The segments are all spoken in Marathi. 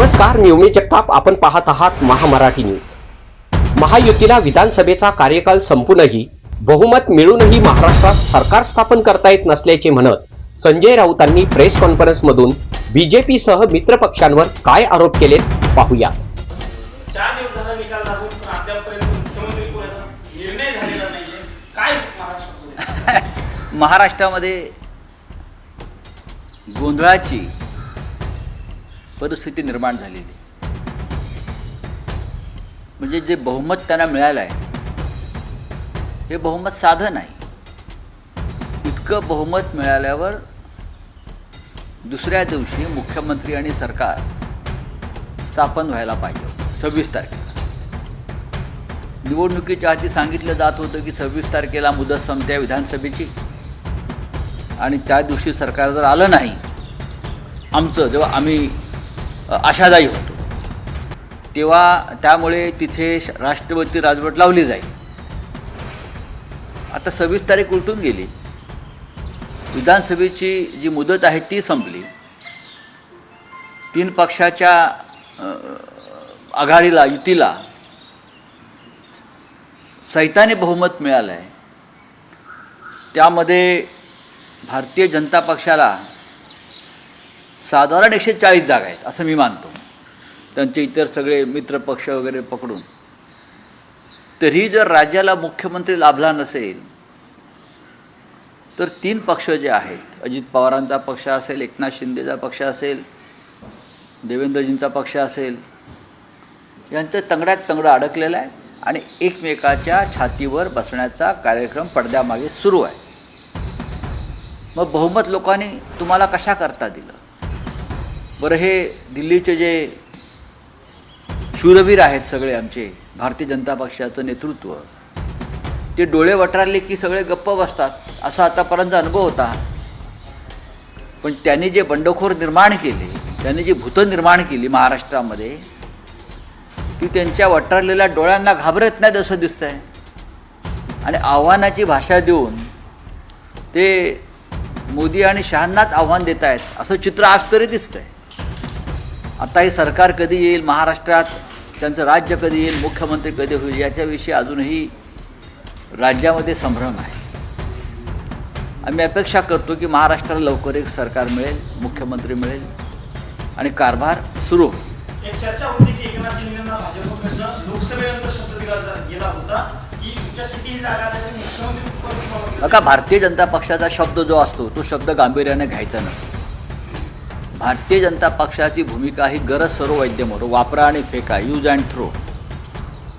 नमस्कार मी उमेश जगताप. आपण पाहत आहात महामराठी न्यूज. महायुतीला विधानसभेचा कार्यकाल संपूनही बहुमत मिळूनही महाराष्ट्रात सरकार स्थापन करता येत नसल्याचे म्हणत संजय राऊतांनी प्रेस कॉन्फरन्समधून बीजेपीसह मित्रपक्षांवर काय आरोप केलेत पाहूया चार दिवस झाला निकाल लागून पण अद्यापपर्यंत मुख्यमंत्री पुण्याचा निर्णय झालेला नाहीये. काय महाराष्ट्रामध्ये? महाराष्ट्रामध्ये गोंधळाची परिस्थिती निर्माण झालेली म्हणजे जे बहुमत त्यांना मिळालं आहे हे बहुमत साधं नाही इतकं बहुमत मिळाल्यावर दुसऱ्या दिवशी मुख्यमंत्री आणि सरकार स्थापन व्हायला पाहिजे सव्वीस तारखेला. निवडणुकीच्या आधी सांगितलं जात होतं की सव्वीस तारखेला मुदत संपते विधानसभेची. आणि त्या दिवशी सरकार जर आलं नाही आमचं जेव्हा आम्ही आशादायी होतो. तेव्हा त्यामुळे तिथे राष्ट्रपती राजवट लावली जाईल. आता सव्वीस तारीख उलटून गेली. विधानसभेची जी मुदत आहे ती संपली. तीन पक्षाच्या आघाडीला युतीला सैतानी बहुमत मिळालं आहे त्यामध्ये भारतीय जनता पक्षाला साधारण एकशे चाळीस जागा आहेत असं मी मानतो. त्यांचे इतर सगळे मित्र पक्ष वगैरे पकडून. तरी जर राज्याला मुख्यमंत्री लाभला नसेल तर तीन पक्ष जे आहेत अजित पवारांचा पक्ष असेल एकनाथ शिंदेचा पक्ष असेल देवेंद्रजींचा पक्ष असेल यांचं तंगड्यात तंगडं अडकलेलं आहे आणि एकमेकाच्या छातीवर बसण्याचा कार्यक्रम पडद्यामागे सुरू आहे. मग बहुमत लोकांनी तुम्हाला कशा करता दिलं? बरं हे दिल्लीचे जे शूरवीर आहेत सगळे आमचे भारतीय जनता पक्षाचं नेतृत्व ते डोळे वटारले की सगळे गप्प बसतात असा आतापर्यंत अनुभव होता. पण त्यांनी जे बंडखोर निर्माण केले त्यांनी जी भूतं निर्माण केली महाराष्ट्रामध्ये ती त्यांच्या वटारलेल्या डोळ्यांना घाबरत नाहीत असं दिसतंय. आणि आव्हानाची भाषा देऊन ते मोदी आणि शहांनाच आव्हान देत आहेत असं चित्र आज तरी दिसतंय. आता हे सरकार कधी येईल महाराष्ट्रात त्यांचं राज्य कधी येईल मुख्यमंत्री कधी होईल याच्याविषयी अजूनही राज्यामध्ये संभ्रम आहे. आम्ही अपेक्षा करतो की महाराष्ट्राला लवकर एक सरकार मिळेल मुख्यमंत्री मिळेल आणि कारभार सुरू होईल. एक चर्चा होती की एकनाथ शिंदेना भाजपकडनं लोकसभेनंतर शब्द दिला जा- गेला होता. की तुमच्या कितीही जागा आल्या तरी मुख्यमंत्री पद तुम्हाला बघा भारतीय जनता पक्षाचा शब्द जो असतो तो शब्द गांभीर्याने घ्यायचा नसतो. भारतीय जनता पक्षाची भूमिका ही गरज सर्व वैद्यमोर वापरा आणि फेका यूज अँड थ्रो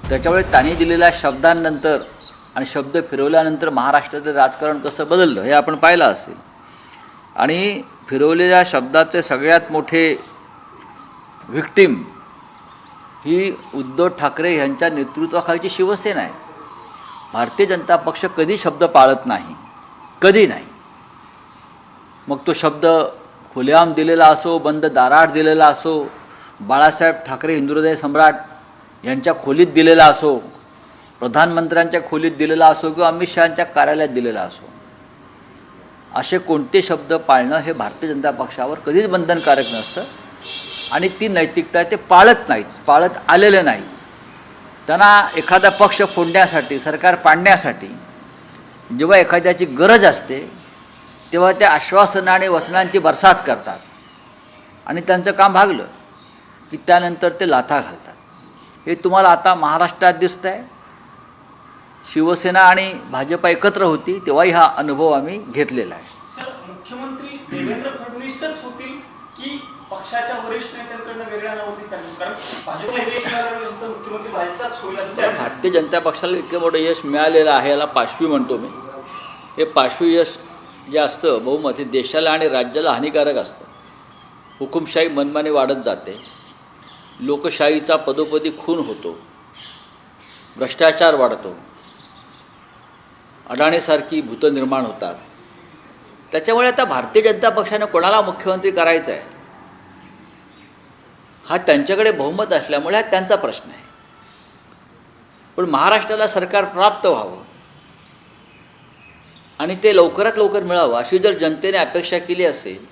त्याच्यामुळे त्यांनी दिलेल्या शब्दांनंतर आणि शब्द फिरवल्यानंतर महाराष्ट्राचं राजकारण कसं बदललं हे आपण पाहिलं असेल. आणि फिरवलेल्या शब्दाचे सगळ्यात मोठे व्हिक्टीम ही उद्धव ठाकरे यांच्या नेतृत्वाखालची शिवसेना आहे. भारतीय जनता पक्ष कधी शब्द पाळत नाही? कधी नाही? मग तो शब्द खुलेआम दिलेला असो बंद दाराआड दिलेला असो बाळासाहेब ठाकरे हिंदुहृदय सम्राट यांच्या खोलीत दिलेला असो प्रधानमंत्र्यांच्या खोलीत दिलेला असो किंवा अमित शहांच्या कार्यालयात दिलेला असो असे कोणते शब्द पाळणं हे भारतीय जनता पक्षावर कधीच बंधनकारक नसतं आणि ती नैतिकता ते पाळत नाहीत पाळत आलेले नाही त्यांना एखादा पक्ष फोडण्यासाठी सरकार पाडण्यासाठी जेव्हा एखाद्याची गरज असते तेव्हा ते आश्वासनं आणि वचनांची बरसात करतात. आणि त्यांचं काम भागलं की त्यानंतर ते लाथा घालतात. हे तुम्हाला आता महाराष्ट्रात दिसतं आहे शिवसेना आणि भाजप एकत्र होती तेव्हाही हा अनुभव आम्ही घेतलेला आहे. सर मुख्यमंत्री देवेंद्र फडणवीसच होतील की पक्षाच्या वरिष्ठ नेत्यांकडनं वेगळ्या नावाची चालू? कारण भाजपला यश मिळाल्यानंतर मुख्यमंत्री भाजपचाच होईल असं चर्चा आहे. भारतीय जनता पक्षाला इतकं मोठं यश मिळालेलं आहे याला पाशवी म्हणतो मी. हे पाशवी यश जे असतं बहुमत हे देशाला आणि राज्याला हानिकारक असतं. हुकुमशाही मनमाने वाढत जाते. लोकशाहीचा पदोपदी खून होतो. भ्रष्टाचार वाढतो. अडाणीसारखी भूतं निर्माण होतात. त्याच्यामुळे आता भारतीय जनता पक्षानं कोणाला मुख्यमंत्री करायचं आहे हा त्यांच्याकडे बहुमत असल्यामुळे हा त्यांचा प्रश्न आहे. पण महाराष्ट्राला सरकार प्राप्त व्हावं. आणि ते लवकरात लवकर मिळावं अशी जर जनतेने अपेक्षा केली असेल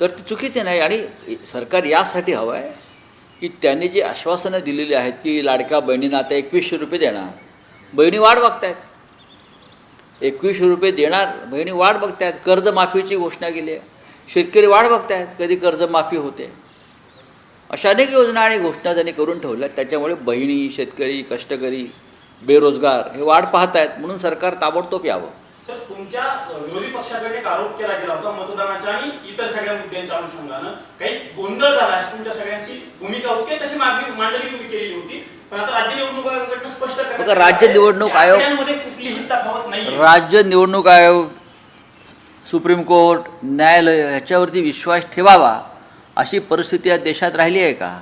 तर ते चुकीचे नाही. आणि सरकार यासाठी हवं आहे की त्यांनी जी आश्वासनं दिलेली आहेत की लाडक्या बहिणींना आता एकवीसशे रुपये देणार बहिणी वाढ बघतायत. एकवीसशे रुपये देणार बहिणी वाढ बघतायत. कर्जमाफीची घोषणा केली आहे. शेतकरी वाढ बघतायत. कधी कर्जमाफी होते. अशा अनेक योजना आणि घोषणा त्यांनी करून ठेवल्या त्याच्यामुळे बहिणी शेतकरी कष्टकरी बेरोजगार हे वाढ पाहत आहेत म्हणून सरकार ताबडतोब यावं. सर तुमच्या विरोधी पक्षाकडे एक आरोप केला गेला होता मतदानाच्या आणि इतर सगळ्या मुद्द्यांच्या अनुषंगानं. काही गोंधळ झाला अशी तुमच्या सगळ्यांची भूमिका होती? तशी मागणी मांडणी तुम्ही केलेली होती. पण आता राज्य निवडणूक आयोगाकडनं स्पष्ट राज्य निवडणूक आयोग- आकड्यांमध्ये कुठलीही तफावत नाही राज्य निवडणूक आयोग सुप्रीम कोर्ट न्यायालय ह्याच्यावरती विश्वास ठेवावा अशी परिस्थिती या देशात राहिली आहे का?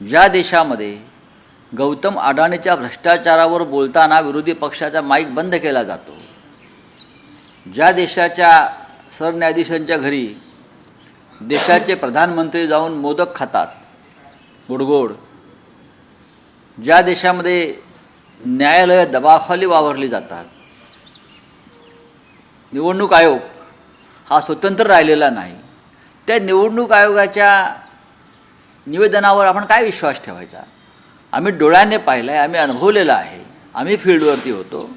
ज्या देशामध्ये गौतम अडाणीच्या भ्रष्टाचारावर बोलताना विरोधी पक्षाचा माईक बंद केला जातो. ज्या देशाच्या सरन्यायाधीशांच्या घरी देशाचे प्रधानमंत्री जाऊन मोदक खातात गोडगोड ज्या देशामध्ये न्यायालय दबावाखाली वावरली जातात निवडणूक आयोग हा स्वतंत्र राहिलेला नाही. त्या निवडणूक आयोगाच्या निवेदनावर आपण काय विश्वास ठेवायचा? आम्ही डोळ्याने पाहिलं आहे आम्ही अनुभवलेलं आहे. आम्ही फील्डवरती होतो.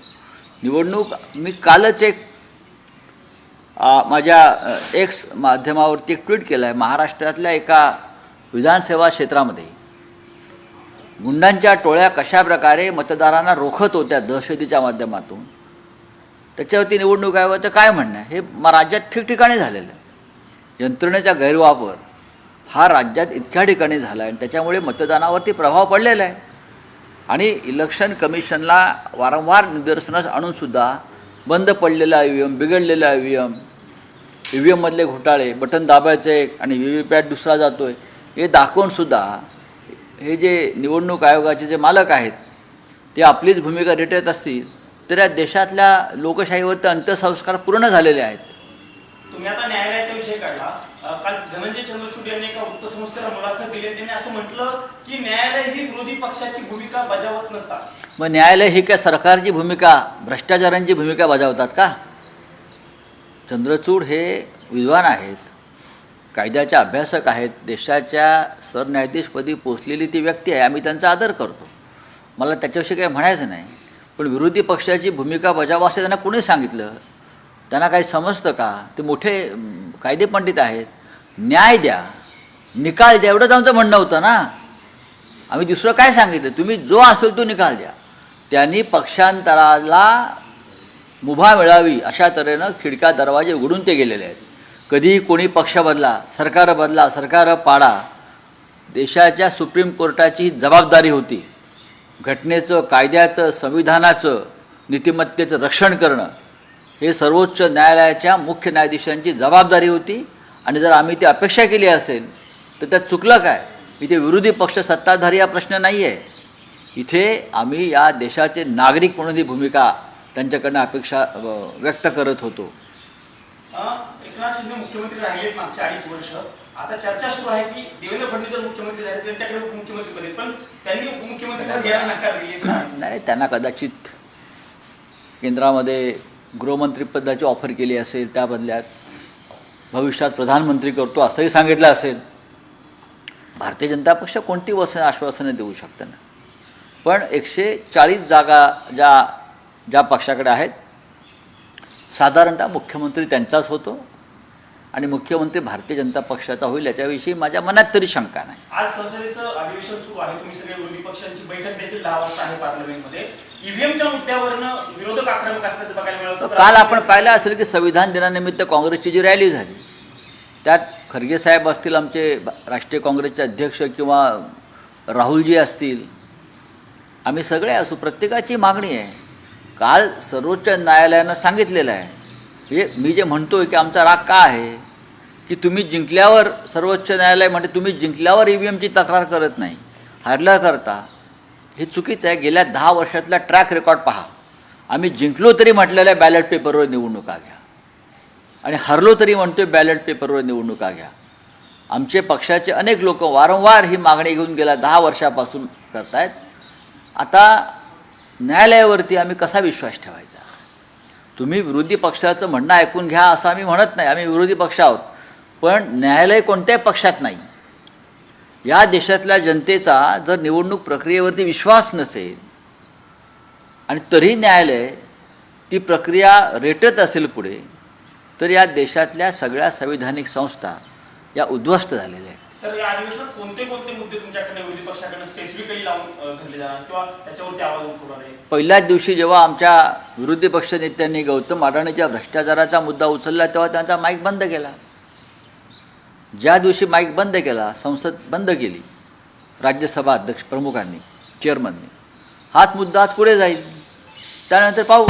निवडणूक मी कालच एक माझ्या एक्स माध्यमावरती एक ट्विट केलं आहे महाराष्ट्रातल्या एका विधानसेवा क्षेत्रामध्ये. गुंडांच्या टोळ्या कशा प्रकारे मतदारांना रोखत होत्या दहशतीच्या माध्यमातून? त्याच्यावरती निवडणूक आयोगाचं काय म्हणणं आहे? हे म राज्यात ठिकठिकाणी झालेलं आहे. यंत्रणेचा गैरवापर हा राज्यात इतक्या ठिकाणी झाला आहे आणि त्याच्यामुळे मतदानावरती प्रभाव पडलेला आहे. आणि इलेक्शन कमिशनला वारंवार निदर्शनास आणूनसुद्धा बंद पडलेला E V M बिघडलेला E V M E V एममधले घोटाळे बटन दाबायचे आणि व्ही व्ही पॅट दुसरा जातो आहे हे दाखवूनसुद्धा हे जे निवडणूक आयोगाचे जे मालक आहेत ते आपलीच भूमिका रेटत असतील तर या देशातल्या लोकशाहीवरती अंत्यसंस्कार पूर्ण झालेले आहेत. तुम्ही आता न्यायालयाचा विषय काढला. काल धनंजय चंद्रचूड यांनी एका वृत्तसंस्थेला मुलाखत दिली त्यांनी असं म्हटलं की न्यायालय ही विरोधी पक्षाची भूमिका बजावत नसतात. मग न्यायालय ही काय सरकारची भूमिका भ्रष्टाचारांची भूमिका बजावतात का? चंद्रचूड हे विद्वान आहेत कायद्याचे अभ्यासक आहेत देशाच्या सरन्यायाधीशपदी पोचलेली ती व्यक्ती आहे आम्ही त्यांचा आदर करतो. मला त्याच्याविषयी काही म्हणायचं नाही पण विरोधी पक्षाची भूमिका बजावा असं त्यांना कोणी सांगितलं? त्यांना काही समजतं का? ते मोठे कायदे पंडित आहेत. न्याय द्या. निकाल द्या. एवढंच आमचं म्हणणं होतं ना. आम्ही दुसरं काय सांगितलं? तुम्ही जो असेल तो निकाल द्या. त्यांनी पक्षांतराला मुभा मिळावी अशा तऱ्हेनं खिडक्या दरवाजे उघडून ते गेलेले आहेत. कधीही कोणी पक्ष बदला सरकार बदला सरकार पाडा देशाच्या सुप्रीम कोर्टाची जबाबदारी होती. घटनेचं कायद्याचं संविधानाचं नीतिमत्तेचं रक्षण करणं. हे सर्वोच्च न्यायालयाच्या मुख्य न्यायाधीशांची जबाबदारी होती. आणि जर आम्ही ती अपेक्षा केली असेल तर त्यात चुकलं काय? इथे विरोधी पक्ष सत्ताधारी हा प्रश्न नाही आहे इथे आम्ही या देशाचे नागरिक म्हणून ही भूमिका त्यांच्याकडनं अपेक्षा व्यक्त करत होतो. अ, एकनाथ शिंदे मुख्यमंत्री राहिलेत मागच्या अडीच वर्ष. आता चर्चा सुरू आहे की देवेंद्र फडणवीस जर मुख्यमंत्री झाले त्यांच्याकडे उपमुख्यमंत्री बनेल पण त्यांनी उपमुख्यमंत्री पद घ्यायला नकार दिली नाही त्यांना कदाचित केंद्रामध्ये गृहमंत्रीपदाची ऑफर केली असेल त्या बदल्यात भविष्यात प्रधानमंत्री करतो असंही सांगितलं असेल. भारतीय जनता पक्ष कोणती वसन आश्वासनं देऊ शकतं ना? पण एकशे चाळीस जागा ज्या ज्या पक्षाकडे आहेत साधारणतः मुख्यमंत्री त्यांचाच होतो. आणि मुख्यमंत्री भारतीय जनता पक्षाचा होईल याच्याविषयी माझ्या मनात तरी शंका नाही. आज संसदेचं अधिवेशन सुरू आहे. तुम्ही सगळे विरोधी पक्षांची बैठक देखील दहा वाजता आहे पार्लमेंटमध्ये. ईव्हीएमच्या मुद्द्यावरनं विरोधक आक्रमक असल्याचं बघायला मिळत. होतं. काल आपण पाहिलं असेल की संविधान दिनानिमित्त काँग्रेसची जी रॅली झाली त्यात खरगे साहेब असतील आमचे राष्ट्रीय काँग्रेसचे अध्यक्ष किंवा राहुलजी असतील आम्ही सगळे असू. प्रत्येकाची मागणी आहे. काल सर्वोच्च न्यायालयानं सांगितलेलं आहे म्हणजे मी जे म्हणतो आहे की आमचा राग का आहे? की तुम्ही जिंकल्यावर सर्वोच्च न्यायालय म्हणजे तुम्ही जिंकल्यावर ई व्ही एमची तक्रार करत नाही हरल्या करता हे चुकीचं आहे. गेल्या दहा वर्षातला ट्रॅक रेकॉर्ड पहा. आम्ही जिंकलो तरी म्हटलेलं आहे बॅलेट पेपरवर निवडणुका घ्या. आणि हरलो तरी म्हणतोय बॅलेट पेपरवर निवडणुका घ्या. आमचे पक्षाचे अनेक लोक वारंवार ही मागणी घेऊन गेल्या दहा वर्षापासून करतायत. आता न्यायालयावरती आम्ही कसा विश्वास ठेवायचा? तुम्ही विरोधी पक्षाचं म्हणणं ऐकून घ्या असं आम्ही म्हणत नाही. आम्ही विरोधी पक्ष आहोत. पण न्यायालय कोणत्याही पक्षात नाही. या देशातल्या जनतेचा जर निवडणूक प्रक्रियेवरती विश्वास नसेल आणि तरीही न्यायालय ती प्रक्रिया रेटत असेल पुढे तर या देशातल्या सगळ्या संविधानिक संस्था या उद्ध्वस्त झालेल्या आहेत. सर या अधिवेशनात कोणते कोणते मुद्दे तुमच्याकडे विरोधी पक्षाकडे स्पेसिफिकली लावून धरले जाणार? किंवा त्याच्यावरती आवाज उठवणार आहे पहिल्याच दिवशी जेव्हा आमच्या विरोधी पक्ष नेत्यांनी गौतम अडाणीच्या भ्रष्टाचाराचा मुद्दा उचलला तेव्हा त्यांचा माईक बंद केला. ज्या दिवशी माईक बंद केला संसद बंद केली राज्यसभा अध्यक्ष प्रमुखांनी चेअरमननी हाच मुद्दा आज पुढे जाईल. त्यानंतर पाहू.